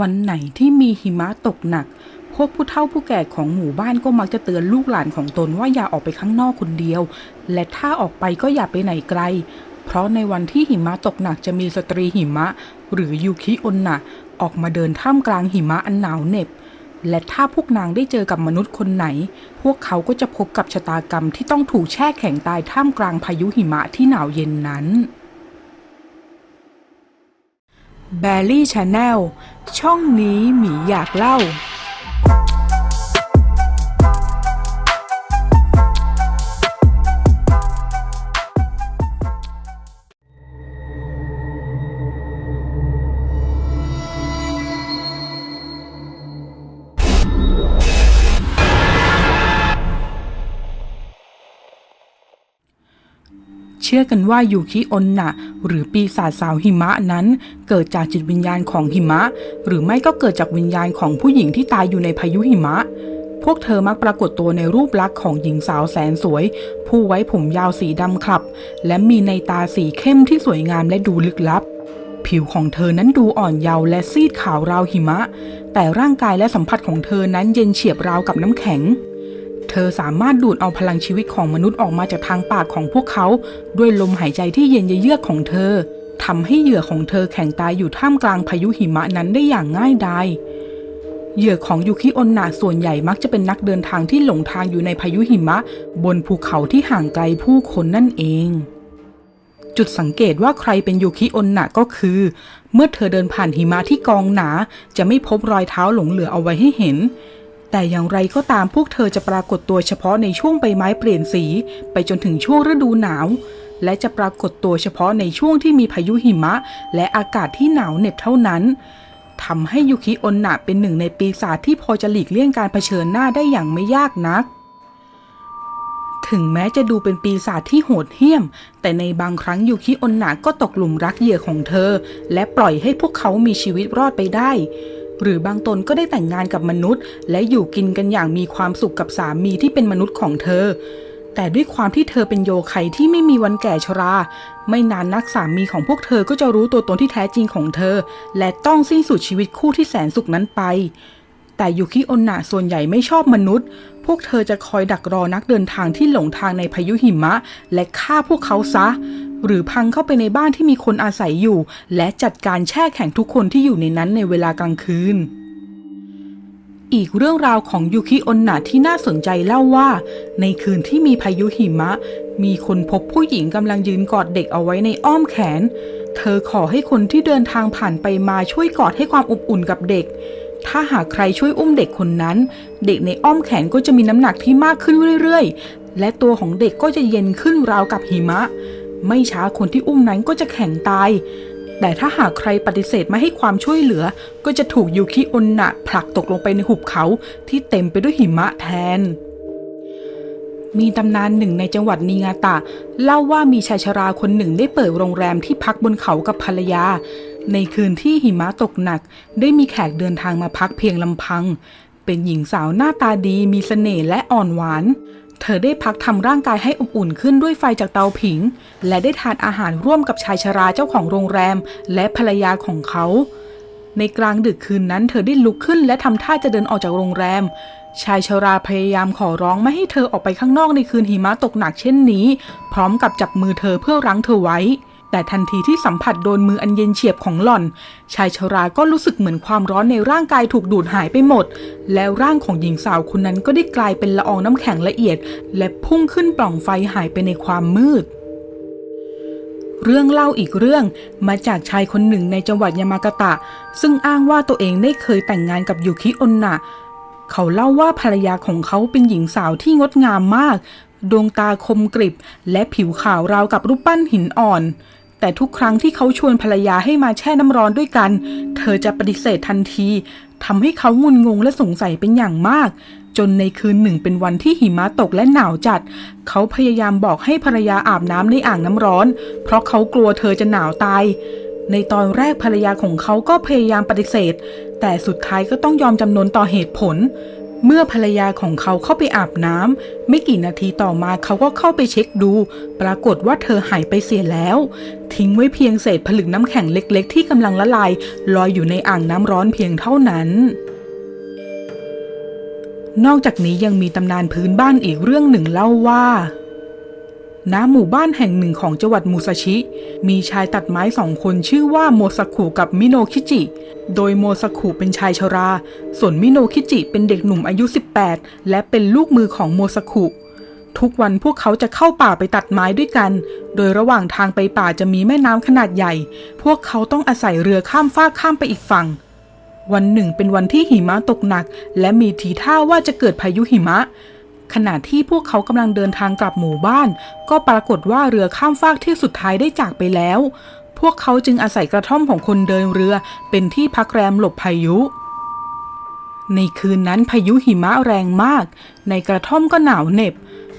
วันไหนที่มีหิมะตกหนัก พวกผู้เฒ่าผู้แก่ของหมู่บ้านก็มักจะเตือนลูกหลานของตนว่าอย่าออกไปข้างนอกคนเดียว และถ้าออกไปก็อย่าไปไหนไกล เพราะในวันที่หิมะตกหนักจะมีสตรีหิมะ หรือยูคิอนนะออกมาเดินท่ามกลางหิมะอันหนาวเหน็บ และถ้าพวกนางได้เจอกับมนุษย์คนไหน พวกเขาก็จะพบกับชะตากรรมที่ต้องถูกแช่แข็งตายท่ามกลางพายุหิมะที่หนาวเย็นนั้น แบลลี่ชาแนลช่องนี้หมีอยากเล่า ชื่อกันว่ายูคิออนนะหรือปีศาจสาวหิมะนั้น เกิดจากจิตวิญญาณของหิมะ หรือไม่ก็เกิดจากวิญญาณของผู้หญิงที่ตายอยู่ในพายุหิมะ พวกเธอมักปรากฏตัวในรูปลักษณ์ของหญิงสาวแสนสวย ผู้ไว้ผมยาวสีดำคลับ และมีในตาสีเข้มที่สวยงามและดูลึกลับผิวของเธอนั้นดูอ่อนเยาว์และซีดขาวราวหิมะ แต่ร่างกายและสัมผัสของเธอนั้นเย็นเฉียบราวกับน้ำแข็ง เธอสามารถดูดเอาพลังชีวิตของมนุษย์ออกมาจากทางปากของพวกเขา ด้วยลมหายใจที่เย็นเยือกของเธอทำให้เหยื่อของเธอแข็งตายอยู่ท่ามกลางพายุหิมะนั้นได้อย่างง่ายดายเหยื่อของยูคิอนนาส่วนใหญ่มักจะเป็นนักเดินทางที่หลงทางอยู่ในพายุหิมะ บนภูเขาที่ห่างไกลผู้คนนั่นเอง จุดสังเกตว่าใครเป็นยูคิอนนะก็คือ เมื่อเธอเดินผ่านหิมะที่กองหนา จะไม่พบรอยเท้าหลงเหลือเอาไว้ให้เห็น แต่อย่างไรก็ตามพวกเธอจะปรากฏตัวเฉพาะในช่วงใบไม้เปลี่ยนสี ไปจนถึงช่วงฤดูหนาว และจะปรากฏตัวเฉพาะในช่วงที่มีพายุหิมะ และอากาศที่หนาวเหน็บเท่านั้นทำให้ยุคิอนนะเป็นหนึ่งในปีศาจที่พอจะหลีกเลี่ยงการเผชิญหน้าได้อย่างไม่ยากนัก ถึงแม้จะดูเป็นปีศาจที่โหดเหี้ยม แต่ในบางครั้งยูคิอนนะก็ตกหลุมรักเหยื่อของเธอ และปล่อยให้พวกเขามีชีวิตรอดไปได้ หรือบางตนก็ได้แต่งงานกับมนุษย์ และอยู่กินกันอย่างมีความสุขกับสามีที่เป็นมนุษย์ของเธอ แต่ด้วยความที่เธอเป็นโยไคที่ไม่มีวันแก่ชรา ไม่นานนักสามีของพวกเธอก็จะรู้ตัวตนที่แท้จริงของเธอ และต้องสิ้นสุดชีวิตคู่ที่แสนสุขนั้นไป แต่ยูคิอนนะส่วนใหญ่ไม่ชอบมนุษย์ พวกเธอจะคอยดักรอนักเดินทางที่หลงทางในพายุหิมะ และฆ่าพวกเขาซะ หรือพังเข้าไปในบ้านที่มีคนอาศัยอยู่ และจัดการแช่แข็งทุกคนที่อยู่ในนั้นในเวลากลางคืน อีกเรื่องราวของยูคิอนนะที่น่าสนใจเล่าว่า ในคืนที่มีพายุหิมะ มีคนพบผู้หญิงกำลังยืนกอดเด็กเอาไว้ในอ้อมแขน เธอขอให้คนที่เดินทางผ่านไปมาช่วยกอดให้ความอบอุ่นกับเด็กถ้าหากใครช่วยอุ้มเด็กคนนั้น เด็กในอ้อมแขนก็จะมีน้ำหนักที่มากขึ้นเรื่อยๆ และตัวของเด็กก็จะเย็นขึ้นราวกับหิมะ ไม่ช้าคนที่อุ้มนั้นก็จะแข็งตาย แต่ถ้าหากใครปฏิเสธไม่ให้ความช่วยเหลือ ก็จะถูกยูคิอนนะผลักตกลงไปในหุบเขาที่เต็มไปด้วยหิมะแทน มีตำนานหนึ่งในจังหวัดนิงาตะ เล่าว่ามีชายชราคนหนึ่งได้เปิดโรงแรมที่พักบนเขากับภรรยา ในคืนที่หิมะตกหนัก ได้มีแขกเดินทางมาพักเพียงลำพัง เป็นหญิงสาวหน้าตาดีมีเสน่ห์และอ่อนหวาน เธอได้พักทำร่างกายให้อบอุ่นขึ้นด้วยไฟจากเตาผิง และได้ทานอาหารร่วมกับชายชราเจ้าของโรงแรม และภรรยาของเขา ในกลางดึกคืนนั้น เธอได้ลุกขึ้นและทำท่าจะเดินออกจากโรงแรม ชายชราพยายามขอร้องไม่ให้เธอออกไปข้างนอกในคืนหิมะตกหนักเช่นนี้ พร้อมกับจับมือเธอเพื่อรั้งเธอไว้ แต่ทันทีที่สัมผัสโดนมืออันเย็นเฉียบของหล่อน ชายชราก็รู้สึกเหมือนความร้อนในร่างกายถูกดูดหายไปหมด แล้วร่างของหญิงสาวคนนั้นก็ได้กลายเป็นละอองน้ำแข็งละเอียด และพุ่งขึ้นปล่องไฟหายไปในความมืดเรื่องเล่าอีกเรื่องมาจากชายคนหนึ่งในจังหวัดยามากาตะ ซึ่งอ้างว่าตัวเองได้เคยแต่งงานกับยูคิอนนะเขาเล่าว่าภรรยาของเขาเป็นหญิงสาวที่งดงามมาก ดวงตาคมกริบ และผิวขาวราวกับรูปปั้นหินอ่อน แต่ทุกครั้งที่เขาชวนภรรยาให้มาแช่น้ำร้อนด้วยกัน เธอจะปฏิเสธทันทีทำให้เขางุนงงและสงสัยเป็นอย่างมาก จนในคืนหนึ่งเป็นวันที่หิมะตกและหนาวจัด เขาพยายามบอกให้ภรรยาอาบน้ำในอ่างน้ำร้อน เพราะเขากลัวเธอจะหนาวตายในตอนแรกภรรยาของเขาก็พยายามปฏิเสธ แต่สุดท้ายก็ต้องยอมจำนนต่อเหตุผล เมื่อภรรยาของเขาเข้าไปอาบน้ำไม่กี่นาทีต่อมาเขาก็เข้าไปเช็คดู ปรากฏว่าเธอหายไปเสียแล้ว ทิ้งไว้เพียงเศษผลึกน้ำแข็งเล็กๆ ที่กำลังละลาย ลอยอยู่ในอ่างน้ำร้อนเพียงเท่านั้น นอกจากนี้ยังมีตำนานพื้นบ้านอีกเรื่องหนึ่งเล่าว่า ณหมู่บ้านแห่งหนึ่งของจังหวัดมูซาชิ มีชายตัดไม้สองคนชื่อว่าโมซากุกับมิโนคิจิ โดยโมซากุเป็นชายชรา ส่วนมิโนคิจิเป็นเด็กหนุ่มอายุ 18 และเป็นลูกมือของโมซากุทุกวันพวกเขาจะเข้าป่าไปตัดไม้ด้วยกัน โดยระหว่างทางไปป่าจะมีแม่น้ำขนาดใหญ่ พวกเขาต้องอาศัยเรือข้ามฟากข้ามไปอีกฝั่ง วันหนึ่งเป็นวันที่หิมะตกหนัก และมีทีท่าว่าจะเกิดพายุหิมะ ขณะที่พวกเขากำลังเดินทางกลับหมู่บ้าน ก็ปรากฏว่าเรือข้ามฟากที่สุดท้ายได้จากไปแล้ว พวกเขาจึงอาศัยกระท่อมของคนเดินเรือ เป็นที่พักแรมหลบพายุ ในคืนนั้นพายุหิมะแรงมาก ในกระท่อมก็หนาวเหน็บ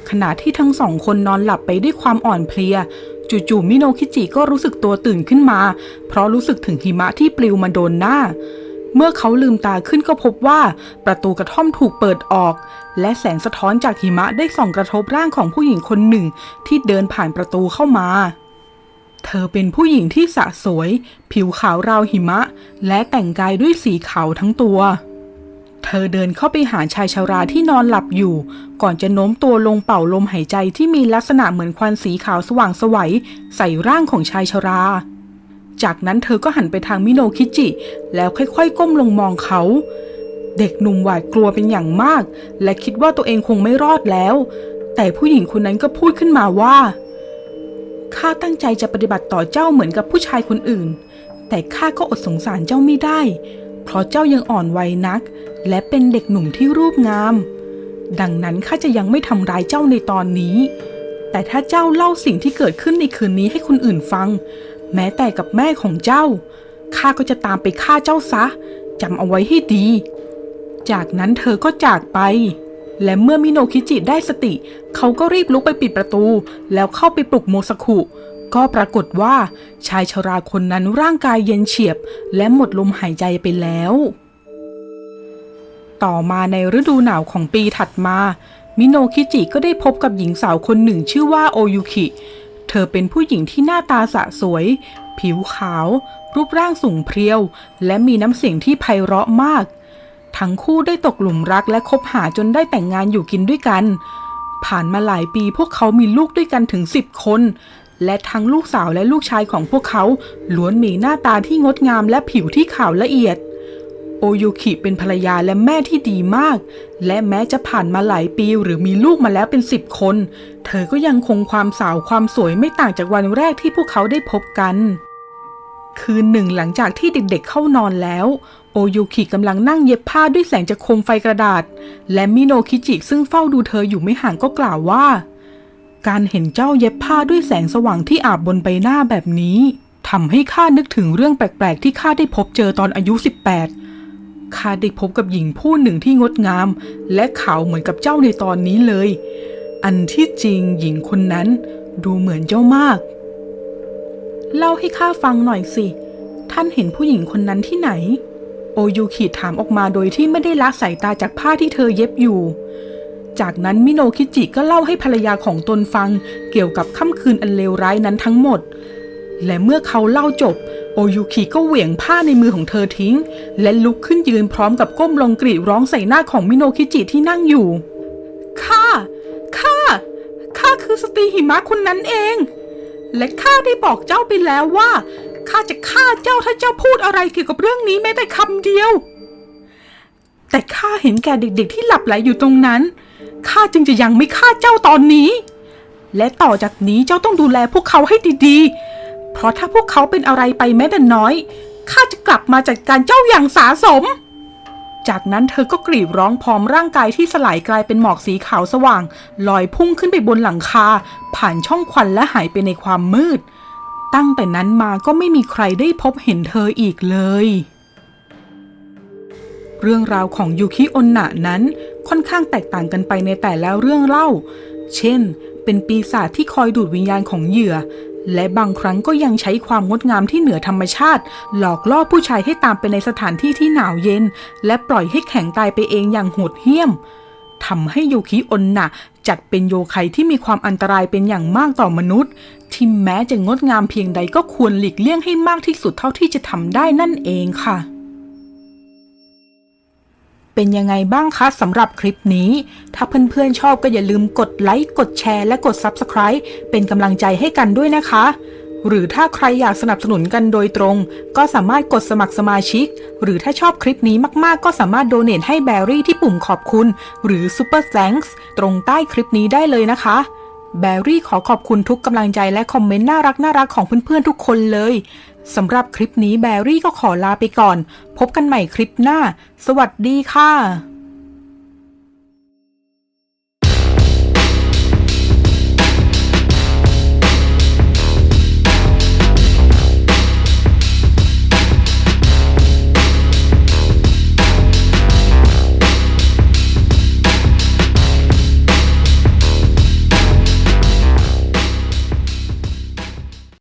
ขณะที่ทั้งสองคนนอนหลับไปด้วยความอ่อนเพลีย จู่ๆมิโนคิจิก็รู้สึกตัวตื่นขึ้นมา เพราะรู้สึกถึงหิมะที่ปลิวมาโดนหน้า เมื่อเขาลืมตาขึ้นก็พบว่า ประตูกระท่อมถูกเปิดออก และแสงสะท้อนจากหิมะได้ส่องกระทบร่างของผู้หญิงคนหนึ่ง ที่เดินผ่านประตูเข้ามา เธอเป็นผู้หญิงที่สะสวย ผิวขาวราวหิมะ และแต่งกายด้วยสีขาวทั้งตัวเธอเดินเข้าไปหาชายชาราที่นอนหลับอยู่ ก่อนจะโน้มตัวลงเป่าลมหายใจที่มีลักษณะเหมือนควันสีขาวสว่างสวัยใส่ร่างของชายชารา จากนั้นเธอก็หันไปทางมิโนคิจิ แล้วค่อยๆ ก้มลงมองเขา เด็กหนุ่มหวาดกลัวเป็นอย่างมาก และคิดว่าตัวเองคงไม่รอดแล้ว แต่ผู้หญิงคนนั้นก็พูดขึ้นมาว่าข้าตั้งใจจะปฏิบัติต่อเจ้าเหมือนกับผู้ชายคนอื่น แต่ข้าก็อดสงสารเจ้าไม่ได้ เพราะเจ้ายังอ่อนวัยนัก และเป็นเด็กหนุ่มที่รูปงาม ดังนั้นข้าจะยังไม่ทำร้ายเจ้าในตอนนี้ แต่ถ้าเจ้าเล่าสิ่งที่เกิดขึ้นในคืนนี้ให้คนอื่นฟัง แม้แต่กับแม่ของเจ้า ข้าก็จะตามไปฆ่าเจ้าซะจำเอาไว้ให้ดี จากนั้นเธอก็จากไป และเมื่อมิโนคิจิได้สติ เขาก็รีบลุกไปปิดประตู แล้วเข้าไปปลุกโมซากุ ก็ปรากฏว่า ชายชราคนนั้นร่างกายเย็นเฉียบ และหมดลมหายใจไปแล้ว ต่อมาในฤดูหนาวของปีถัดมา มิโนคิจิก็ได้พบกับหญิงสาวคนหนึ่งชื่อว่าโอยุคิ เธอเป็นผู้หญิงที่หน้าตาสะสวย ผิวขาว รูปร่างสูงเพรียว และมีน้ำเสียงที่ไพเราะมาก ทั้งคู่ได้ตกหลุมรักและคบหาจนได้แต่งงานอยู่กินด้วยกัน ผ่านมาหลายปีพวกเขามีลูกด้วยกันถึงสิบคน และทั้งลูกสาวและลูกชายของพวกเขาล้วนมีหน้าตาที่งดงามและผิวที่ขาวละเอียด โอยุคิเป็นภรรยาและแม่ที่ดีมาก และแม้จะผ่านมาหลายปีหรือมีลูกมาแล้วเป็นสิบคน เธอก็ยังคงความสาวความสวยไม่ต่างจากวันแรกที่พวกเขาได้พบกัน คืนหนึ่งหลังจากที่เด็กๆเข้านอนแล้ว โอยุคิกำลังนั่งเย็บผ้าด้วยแสงจากโคมไฟกระดาษ และมิโนคิจิซึ่งเฝ้าดูเธออยู่ไม่ห่างก็กล่าวว่า การเห็นเจ้าเย็บผ้าด้วยแสงสว่างที่อาบบนใบหน้าแบบนี้ทำให้ข้านึกถึงเรื่องแปลกๆ ที่ข้าได้พบเจอตอนอายุ 18 ข้าได้พบกับหญิงผู้หนึ่งที่งดงาม และขาวเหมือนกับเจ้าในตอนนี้เลย อันที่จริงหญิงคนนั้นดูเหมือนเจ้ามาก เล่าให้ข้าฟังหน่อยสิ ท่านเห็นผู้หญิงคนนั้นที่ไหน โอยูคิถามออกมาโดยที่ไม่ได้ละสายตาจากผ้าที่เธอเย็บอยู่ จากนั้นมิโนคิจิก็เล่าให้ภรรยาของตนฟังเกี่ยวกับค่ำคืนอันเลวร้ายนั้นทั้งหมด และเมื่อเขาเล่าจบ โอยุคิก็เหวี่ยงผ้าในมือของเธอทิ้ง และลุกขึ้นยืนพร้อมกับก้มลงกรีดร้องใส่หน้าของมิโนคิจิที่นั่งอยู่ ข้า ข้า ข้าคือสตรีหิมะคนนั้นเอง และข้าได้บอกเจ้าไปแล้วว่า ข้าจะฆ่าเจ้าถ้าเจ้าพูดอะไรเกี่ยวกับเรื่องนี้แม้แต่คำเดียว แต่ข้าเห็นแก่เด็กๆ ที่หลับไหลอยู่ตรงนั้น ข้าจึงจะยังไม่ฆ่าเจ้าตอนนี้ และต่อจากนี้เจ้าต้องดูแลพวกเขาให้ดีๆ ราะถ้าพวกเขาเป็นอะไรไปแม้แต่น้อย ข้าจะกลับมาจัดการเจ้าอย่างสาสม จากนั้นเธอก็กรีดร้องพร้อมร่างกายที่สลายกลายเป็นหมอกสีขาวสว่าง ลอยพุ่งขึ้นไปบนหลังคา ผ่านช่องควันและหายไปในความมืด ตั้งแต่นั้นมาก็ไม่มีใครได้พบเห็นเธออีกเลย เรื่องราวของยูคิโอนนะนั้นค่อนข้างแตกต่างกันไปในแต่ละเรื่องเล่า เช่นเป็นปีศาจที่คอยดูดวิญญาณของเหยื่อ และบางครั้งก็ยังใช้ความงดงามที่เหนือธรรมชาติ หลอกล่อผู้ชายให้ตามไปในสถานที่ที่หนาวเย็น และปล่อยให้แข็งตายไปเองอย่างโหดเหี้ยมทำให้โยคิอนนะจัดเป็นโยไคที่มีความอันตรายเป็นอย่างมากต่อมนุษย์ ที่แม้จะงดงามเพียงใดก็ควรหลีกเลี่ยงให้มากที่สุดเท่าที่จะทำได้นั่นเองค่ะ เป็นยังไงบ้างคะสำหรับคลิปนี้ ถ้าเพื่อนๆชอบก็อย่าลืมกดไลค์ กดแชร์ และกด Subscribe เป็นกำลังใจให้กันด้วยนะคะ หรือถ้าใครอยากสนับสนุนกันโดยตรง ก็สามารถกดสมัครสมาชิก หรือถ้าชอบคลิปนี้มากๆ ก็สามารถโดเน a ให้แบรี่ที่ปุ่มขอบคุณ หรือ Super Thanks ตรงใต้คลิปนี้ได้เลยนะคะ แบรี่ขอขอบคุณทุกกำลังใจและคอมเมนต์น่ารักน่ารักของเพื่อนๆทุกคนเลย สำหรับคลิปนี้แบรี่ก็ขอลาไปก่อน พบกันใหม่คลิปหน้า สวัสดีค่ะ